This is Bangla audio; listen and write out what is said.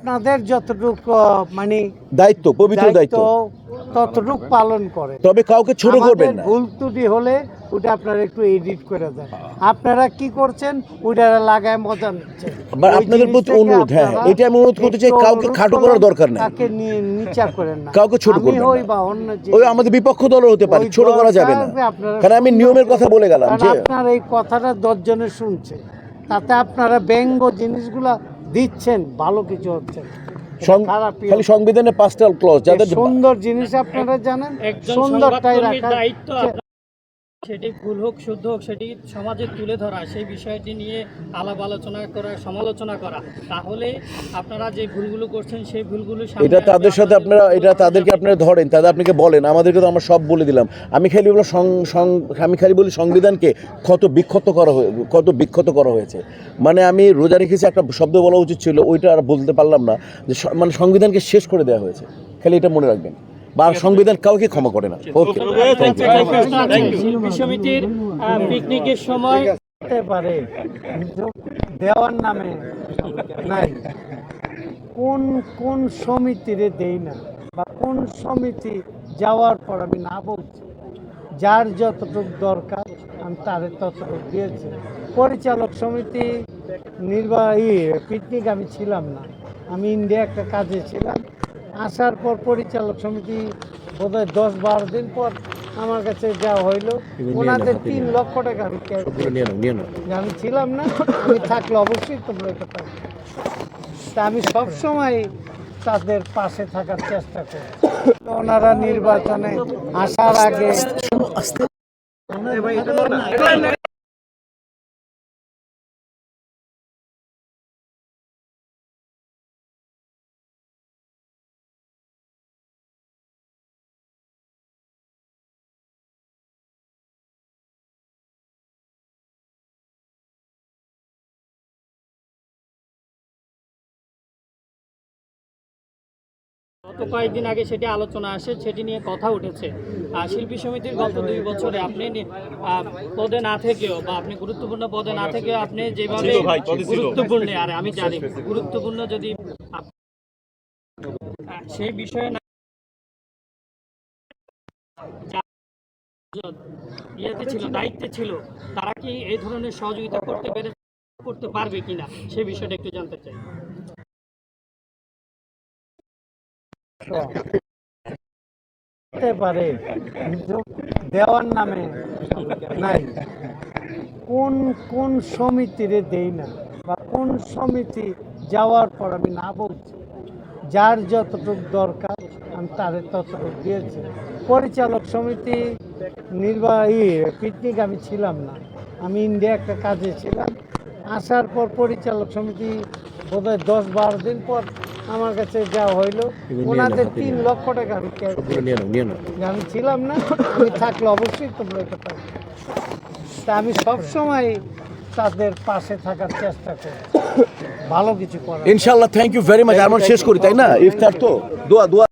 আপনাদের যতটুকু মানে দায়িত্ব পবিত্র দায়িত্ব ততটুকু পালন করে। তবে কাউকে ছোট করবেন না। ভুল ত্রুটি হলে ওটা আপনারা একটু এডিট করে দেন। আপনারা কি করছেন? ওটা লাগায় মজা নিচ্ছেন আপনাদের প্রতি অনুরোধ, হ্যাঁ, আপনারা এটা আমি অনুরোধ করতে চাই, কাউকে খাটো করার দরকার নেই। নিয়ে নিচা করেন না। কাউকে ছোট আমি করবেন না। বা অন্য যে ওই আমাদের বিপক্ষ দলও হতে পারে ছোট করা যাবে না। কারণ আমি নিয়মের কথা বলে গেলাম যে আপনার এই কথাটা দশজনে শুনছে। তাতে আপনারা ব্যঙ্গ জিনিসগুলা দিচ্ছেন ভালো কিছু হচ্ছে। খালি সংবিধানের সংবিধানে পাঁচটা ক্লজ যাদের সুন্দর জিনিস আপনারা জানেন সুন্দরটাই রাখা সেটি ভুল হোক শুদ্ধ হোক সেটি সমাজে তুলে ধরা সেই বিষয়টি নিয়ে আলাপ আলোচনা করা সমালোচনা করা। তাহলে আপনারা যে ভুলগুলো করছেন সেই ভুলগুলো এটা তাদের সাথে আপনারা এটা তাদেরকে আপনারা ধরেন তাদের আপনাকে বলেন আমাদেরকে তো আমরা সব বলে দিলাম। আমি খালি বলো আমি খালি বলি সংবিধানকে কত বিক্ষত করা হয়ে কত বিক্ষত করা হয়েছে। মানে আমি রোজা রেখেছি একটা শব্দ বলা উচিত ছিল ওইটা আর বলতে পারলাম না। যে মানে সংবিধানকে শেষ করে দেওয়া হয়েছে। খালি এটা মনে রাখবেন। বা সংবিধান কাউকে ক্ষমা করে না। ওকে সমিতির পিকনিকের সময় হতে পারে দেওয়ার নামে নাই। কোন কোন সমিতিরে দেই না বা কোন সমিতি যাওয়ার পর আমি না বলছি। যার যতটুকু দরকার আমি তারে ততটুকু দিয়েছি। পরিচালক সমিতি নির্বাহী পিকনিক আমি ছিলাম না। আমি ইন্ডিয়া একটা কাজে ছিলাম। আসার পর পরিচালক সমিতি বোধহয় দশ বারো দিন পর আমার কাছে যাওয়া হইল। ওনাদের তিন লক্ষ টাকা আমি ছিলাম না আমি থাকলে অবশ্যই তোমরা এটা পাবে। তা আমি সবসময় তাদের পাশে থাকার চেষ্টা করি। ওনারা নির্বাচনে আসার আগে কয়েকদিন আগে সেটি আলোচনা আসে সেটি নিয়ে কথা উঠেছে। আর শিল্পী সমিতির গত দুই বছরে আপনি পদে না থেকেও বা আপনি গুরুত্বপূর্ণ পদে না থেকেও আপনি যেভাবে গুরুত্বপূর্ণ আর আমি জানি গুরুত্বপূর্ণ যদি সেই বিষয়ে না ইয়েতে ছিল দায়িত্বে ছিল তারা কি এই ধরনের সহযোগিতা করতে পেরে করতে পারবে কিনা সে বিষয়টা একটু জানতে চাই। হতে পারে। দেওয়ার নামে নাই। কোন কোন সমিতিরে দেই না, বা কোন সমিতি যাওয়ার পর আমি না বলছি। যার যতটুকু দরকার, আমি তারে ততটুকু দিয়েছি। পরিচালক সমিতি, নির্বাহী, পিকনিক আমি ছিলাম না। আমি ইন্ডিয়া একটা কাজে ছিলাম। আসার পর পরিচালক সমিতি বোধহয় দশ বারো দিন পর আমার কাছে যা হইল ওনাদের তিন লক্ষ টাকা আমি আমি ছিলাম না আমি থাকলে অবশ্যই তোমরা এটা পাই তা আমি সবসময় তাদের পাশে থাকার চেষ্টা করি। ভালো কিছু করার। ইনশাল্লাহ থ্যাংক ইউ ভেরি মাচ আমার শেষ করি তাই না? ইফতার তো? দোয়া দোয়া।